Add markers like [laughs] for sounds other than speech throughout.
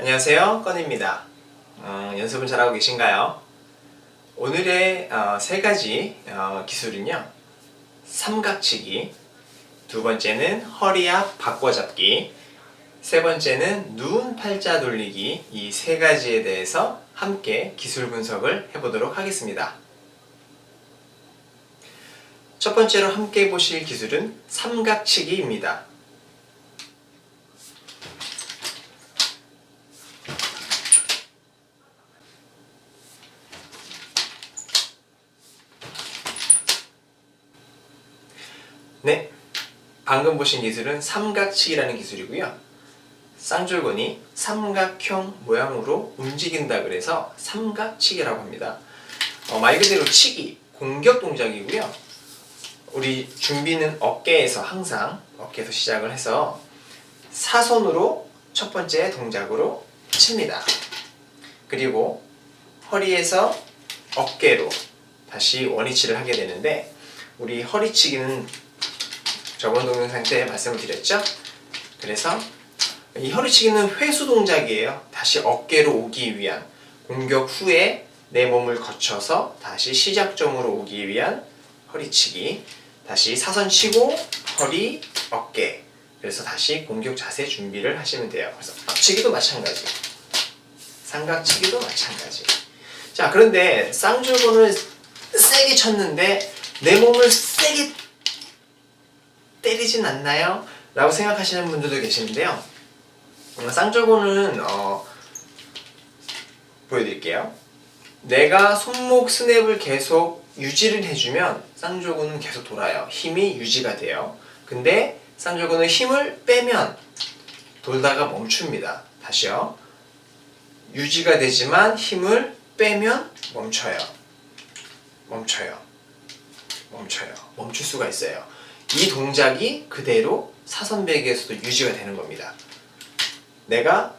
안녕하세요, 건입니다. 어, 연습은 잘하고 계신가요? 오늘의 어, 세 가지 어, 기술은요. 삼각치기, 두 번째는 허리 앞 바꿔잡기, 세 번째는 누운 팔자 돌리기 이 세 가지에 대해서 함께 기술 분석을 해보도록 하겠습니다. 첫 번째로 함께 보실 기술은 삼각치기입니다. 네, 방금 보신 기술은 삼각치기라는 기술이고요. 쌍줄곤이 삼각형 모양으로 움직인다 그래서 삼각치기라고 합니다. 어, 말 그대로 치기, 공격 동작이고요. 우리 준비는 어깨에서 항상 어깨에서 시작을 해서 사선으로 첫 번째 동작으로 칩니다. 그리고 허리에서 어깨로 다시 원위치를 하게 되는데 우리 허리치기는 저번 동영상 때 말씀을 드렸죠? 그래서 이 허리치기는 회수 동작이에요. 다시 어깨로 오기 위한 공격 후에 내 몸을 거쳐서 다시 시작점으로 오기 위한 허리치기. 다시 사선 치고 허리, 어깨. 그래서 다시 공격 자세 준비를 하시면 돼요. 그래서 앞치기도 마찬가지. 삼각치기도 마찬가지. 자, 그런데 쌍줄곤을 세게 쳤는데 내 몸을 세게 때리진 않나요? 라고 생각하시는 분들도 계시는데요. 음, 쌍절곤은 어, 보여드릴게요. 내가 손목 스냅을 계속 유지를 해주면 쌍절곤은 계속 돌아요. 힘이 유지가 돼요. 근데 쌍절곤은 힘을 빼면 돌다가 멈춥니다. 다시요. 유지가 되지만 힘을 빼면 멈춰요. 멈춰요. 멈춰요. 멈출 수가 있어요. 이 동작이 그대로 사선배기에서도 유지가 되는 겁니다. 내가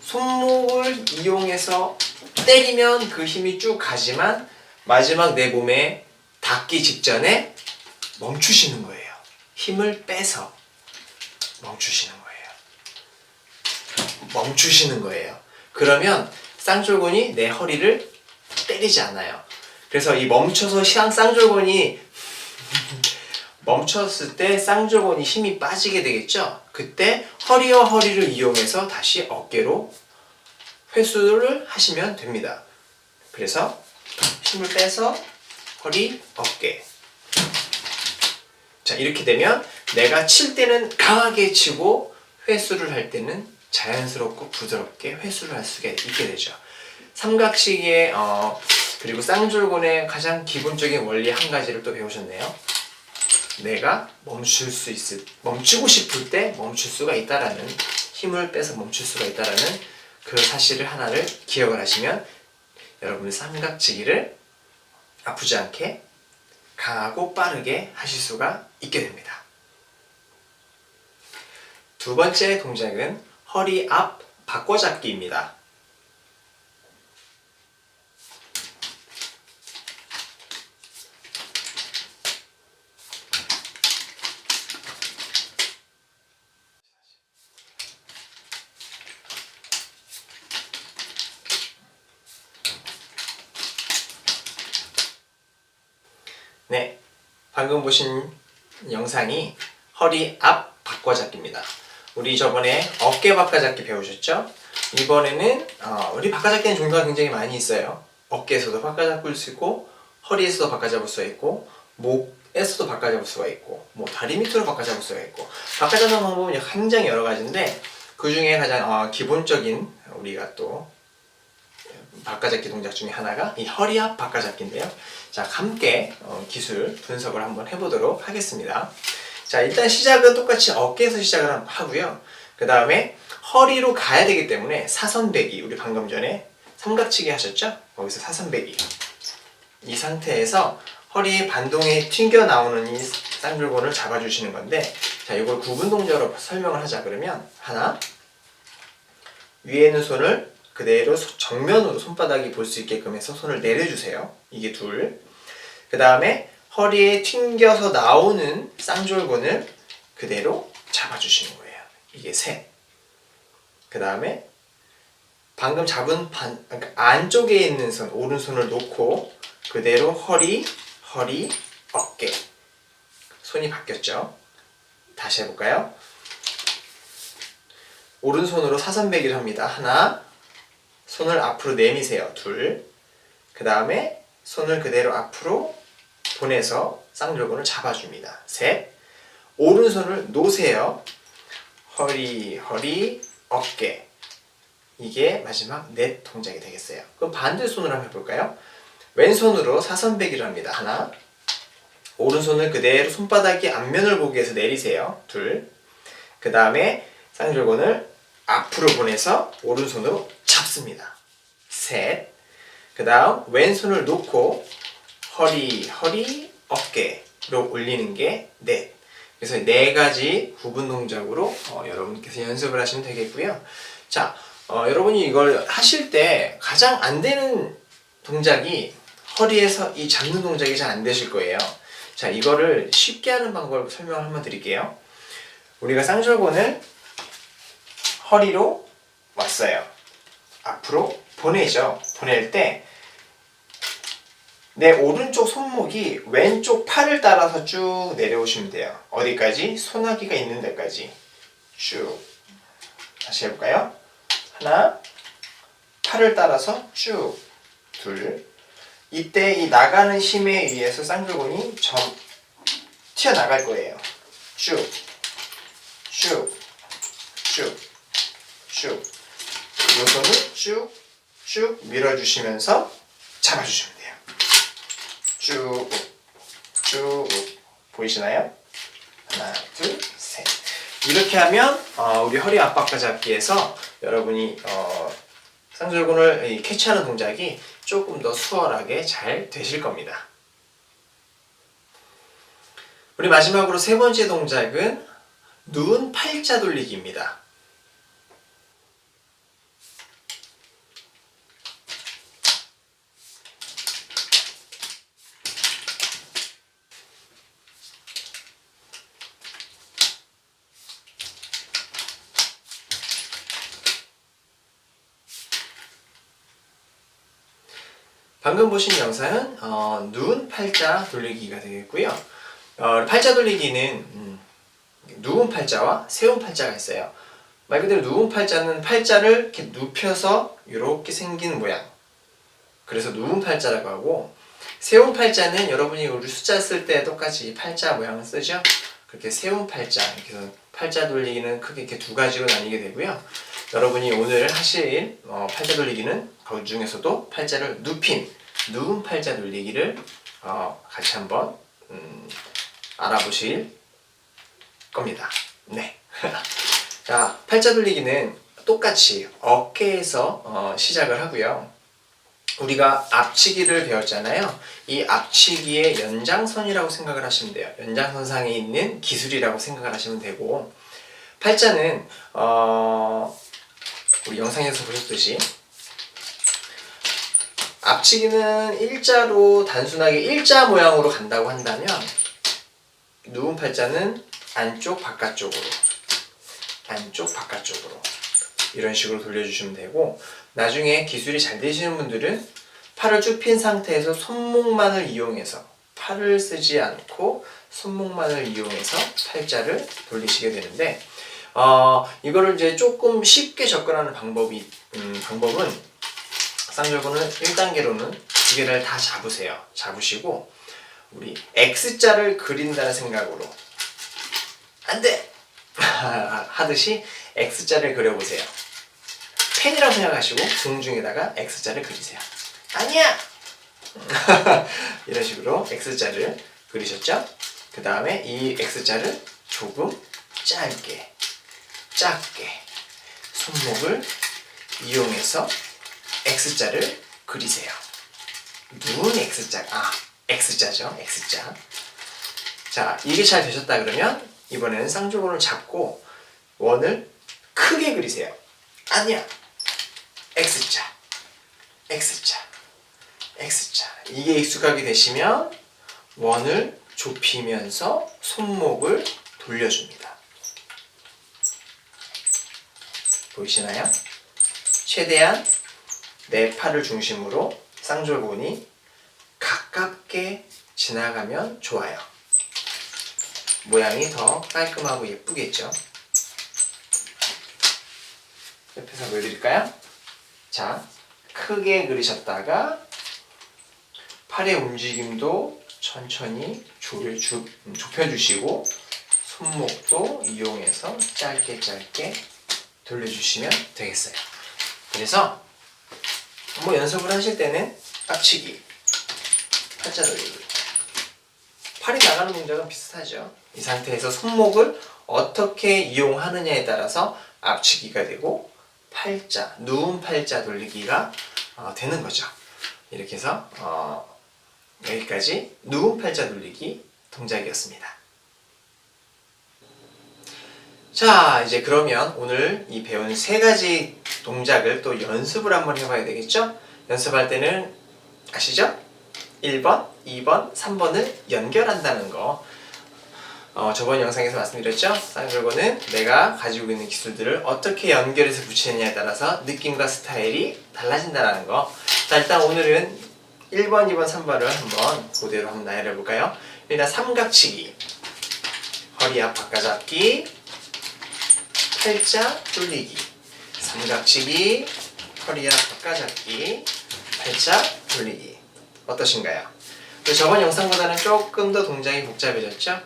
손목을 이용해서 때리면 그 힘이 쭉 가지만 마지막 내 몸에 닿기 직전에 멈추시는 거예요. 힘을 빼서 멈추시는 거예요. 멈추시는 거예요. 그러면 쌍절곤이 내 허리를 때리지 않아요. 그래서 이 멈춰서 시ang 쌍절곤이 멈췄을 때 쌍절곤이 힘이 빠지게 되겠죠? 그때 허리와 허리를 이용해서 다시 어깨로 회수를 하시면 됩니다. 그래서 힘을 빼서 허리, 어깨. 자, 이렇게 되면 내가 칠 때는 강하게 치고 회수를 할 때는 자연스럽고 부드럽게 회수를 할 수가 있게 되죠. 삼각시기의 어, 그리고 쌍줄곤의 가장 기본적인 원리 한 가지를 또 배우셨네요. 내가 멈출 수 있을 멈추고 싶을 때 멈출 수가 있다라는 힘을 빼서 멈출 수가 있다라는 그 사실을 하나를 기억을 하시면 여러분 삼각치기를 아프지 않게 강하고 빠르게 하실 수가 있게 됩니다. 두 번째 동작은 허리 앞 바꿔잡기입니다. 네, 방금 보신 영상이 허리 앞 바꿔잡기입니다. 우리 저번에 어깨 바꿔잡기 배우셨죠? 이번에는 어, 우리 바꿔잡기는 종류가 굉장히 많이 있어요. 어깨에서도 바꿔잡을 수 있고 허리에서도 바꿔잡을 수가 있고 목에서도 바꿔잡을 수가 있고 뭐 다리 밑으로 바꿔잡을 수가 있고 바꿔잡는 방법은 굉장히 여러 가지인데 그 중에 가장 어, 기본적인 우리가 또 바꿔잡기 동작 중에 하나가 이 허리 앞 바꿔잡기인데요. 자, 함께 어, 기술 분석을 한번 해보도록 하겠습니다. 자, 일단 시작은 똑같이 어깨에서 시작을 하- 하고요. 그 다음에 허리로 가야 되기 때문에 사선배기, 우리 방금 전에 삼각치기 하셨죠? 거기서 사선배기. 이 상태에서 허리 반동에 튕겨 나오는 이 쌍줄곤을 잡아주시는 건데, 자, 이걸 구분 동작으로 설명을 하자 그러면 하나, 위에 있는 손을 그대로 소- 정면으로 손바닥이 볼 수 있게끔 해서 손을 내려주세요. 이게 둘. 그 다음에 허리에 튕겨서 나오는 쌍졸곤을 그대로 잡아주시는 거예요. 이게 셋. 그 다음에 방금 잡은 반, 그러니까 안쪽에 있는 손, 오른손을 놓고 그대로 허리, 허리, 어깨. 손이 바뀌었죠? 다시 해볼까요? 오른손으로 사선배기를 합니다. 하나, 손을 앞으로 내미세요. 둘, 그 다음에 손을 그대로 앞으로 보내서 쌍절곤을 잡아줍니다. 셋, 오른손을 놓으세요. 허리, 허리, 어깨. 이게 마지막 넷 동작이 되겠어요. 그럼 반대손으로 한번 해볼까요? 왼손으로 사선배기를 합니다. 하나, 오른손을 그대로 손바닥이 앞면을 보기 위해서 내리세요. 둘, 그 다음에 쌍절곤을 앞으로 보내서 오른손으로 잡습니다. 셋, 그 다음 왼손을 놓고 허리, 허리, 어깨로 올리는 게 넷. 그래서 네 가지 구분 동작으로 어, 여러분께서 연습을 하시면 되겠고요. 자, 어, 여러분이 이걸 하실 때 가장 안 되는 동작이 허리에서 이 잡는 동작이 잘 안 되실 거예요. 자, 이거를 쉽게 하는 방법을 설명을 한번 드릴게요. 우리가 쌍절곤을 허리로 왔어요. 앞으로 보내죠. 보낼 때 내 오른쪽 손목이 왼쪽 팔을 따라서 쭉 내려오시면 돼요. 어디까지? 소나기가 있는 데까지. 쭉. 다시 해볼까요? 하나, 팔을 따라서 쭉. 둘. 이때 이 나가는 힘에 의해서 쌍절곤이 점 튀어나갈 거예요. 쭉. 쭉. 쭉. 쭉. 이 손을 쭉, 쭉 밀어주시면서 잡아주시면 돼요. 쭉, 쭉 보이시나요? 하나, 둘, 셋. 이렇게 하면 어, 우리 허리 압박과 잡기에서 여러분이 어, 쌍절곤을 이 캐치하는 동작이 조금 더 수월하게 잘 되실 겁니다. 우리 마지막으로 세 번째 동작은 눈 팔자 돌리기입니다. 방금 보신 영상은 어, 눈 팔자 돌리기가 되겠고요. 어, 팔자 돌리기는 음, 누운 팔자와 세운 팔자가 있어요. 말 그대로 누운 팔자는 팔자를 이렇게 눕혀서 이렇게 생긴 모양. 그래서 누운 팔자라고 하고 세운 팔자는 여러분이 우리 숫자 쓸 때 똑같이 팔자 모양을 쓰죠. 그렇게 세운 팔자 이렇게 해서 팔자 돌리기는 크게 이렇게 두 가지로 나뉘게 되고요. 여러분이 오늘 하실 어, 팔자 돌리기는 그 중에서도 팔자를 눕힌 누운 팔자 돌리기를 어, 같이 한번 음, 알아보실 겁니다. 네. [laughs] 자, 팔자 돌리기는 똑같이 어깨에서 어, 시작을 하고요. 우리가 앞치기를 배웠잖아요. 이 앞치기의 연장선이라고 생각을 하시면 돼요. 연장선상에 있는 기술이라고 생각을 하시면 되고 팔자는 어, 우리 영상에서 보셨듯이 앞치기는 일자로 단순하게 일자 모양으로 간다고 한다면 누운 팔자는 안쪽 바깥쪽으로 안쪽 바깥쪽으로 이런 식으로 돌려주시면 되고 나중에 기술이 잘 되시는 분들은 팔을 쭉 핀 상태에서 손목만을 이용해서 팔을 쓰지 않고 손목만을 이용해서 팔자를 돌리시게 되는데 어, 이거를 이제 조금 쉽게 접근하는 방법이 음, 방법은 쌍절곤을 1단계로는 두 개를 다 잡으세요. 잡으시고 우리 X자를 그린다는 생각으로 안 돼 [laughs] 하듯이 X자를 그려보세요. 펜이라고 생각하시고 궁중에다가 X자를 그리세요. 아니야! [laughs] 이런 식으로 X자를 그리셨죠? 그 다음에 이 X자를 조금 짧게, 작게 손목을 이용해서 X자를 그리세요. 눈 X자, 아, X자죠. X자. 자, 이게 잘 되셨다 그러면 이번에는 쌍조곤을 잡고 원을 크게 그리세요. 아니야. X자. X자. X자. 이게 익숙하게 되시면 원을 좁히면서 손목을 돌려줍니다. 보이시나요? 최대한 내 팔을 중심으로 쌍절곤이 가깝게 지나가면 좋아요. 모양이 더 깔끔하고 예쁘겠죠? 옆에서 보여드릴까요? 자, 크게 그리셨다가 팔의 움직임도 천천히 좁, 좁, 좁혀주시고 손목도 이용해서 짧게 짧게 돌려주시면 되겠어요. 그래서 뭐 연습을 하실 때는 앞치기, 팔자 돌리기, 팔이 나가는 동작은 비슷하죠. 이 상태에서 손목을 어떻게 이용하느냐에 따라서 앞치기가 되고 팔자, 누운 팔자 돌리기가 어, 되는 거죠. 이렇게 해서 어, 여기까지 누운 팔자 돌리기 동작이었습니다. 자, 이제 그러면 오늘 이 배운 세 가지 동작을 또 연습을 한번 해봐야 되겠죠? 연습할 때는 아시죠? 1번, 2번, 3번을 연결한다는 거. 어, 저번 영상에서 말씀드렸죠? 쌍절곤은 내가 가지고 있는 기술들을 어떻게 연결해서 붙이느냐에 따라서 느낌과 스타일이 달라진다는 거. 자, 일단 오늘은 1번, 2번, 3번을 한번 그대로 한번 나열해 볼까요? 일단 삼각치기, 허리 앞 바꿔잡기, 팔자 돌리기, 삼각치기, 허리 앞 바꿔잡기, 팔자 돌리기. 어떠신가요? 저번 영상보다는 조금 더 동작이 복잡해졌죠?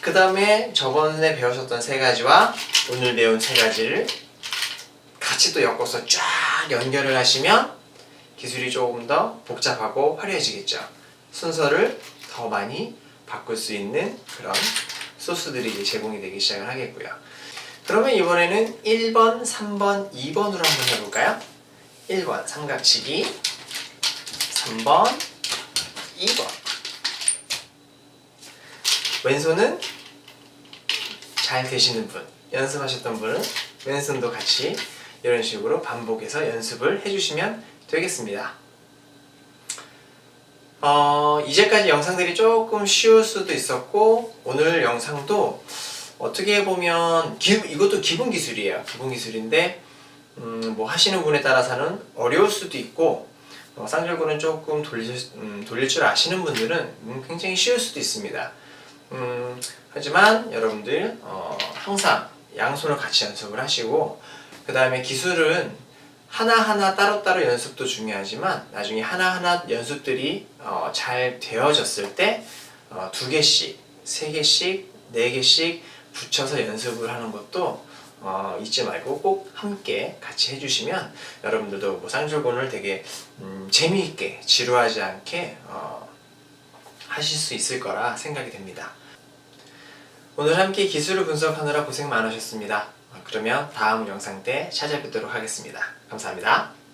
그 다음에 저번에 배우셨던 세 가지와 오늘 배운 세 가지를 같이 또 엮어서 쫙 연결을 하시면 기술이 조금 더 복잡하고 화려해지겠죠. 순서를 더 많이 바꿀 수 있는 그런 소스들이 제공이 되기 시작을 하겠고요. 그러면 이번에는 1번, 3번, 2번으로 한번 해볼까요? 1번 삼각치기, 3번, 2번. 왼손은 잘 되시는 분, 연습하셨던 분은 왼손도 같이 이런 식으로 반복해서 연습을 해주시면 되겠습니다. 어, 이제까지 영상들이 조금 쉬울 수도 있었고 오늘 영상도 어떻게 보면 기, 이것도 기본 기술이에요. 기본 기술인데 음, 뭐 하시는 분에 따라서는 어려울 수도 있고 어, 쌍절곤은 조금 돌릴, 음, 돌릴 줄 아시는 분들은 음, 굉장히 쉬울 수도 있습니다. 음, 하지만 여러분들 어, 항상 양손을 같이 연습을 하시고 그 다음에 기술은 하나하나 따로따로 연습도 중요하지만 나중에 하나하나 연습들이 어, 잘 되어졌을 때 어, 두 개씩, 세 개씩, 네 개씩 붙여서 연습을 하는 것도 어, 잊지 말고 꼭 함께 같이 해주시면 여러분들도 뭐 쌍절곤을 되게 음, 재미있게 지루하지 않게 어, 하실 수 있을 거라 생각이 됩니다. 오늘 함께 기술을 분석하느라 고생 많으셨습니다. 어, 그러면 다음 영상 때 찾아뵙도록 하겠습니다. 감사합니다.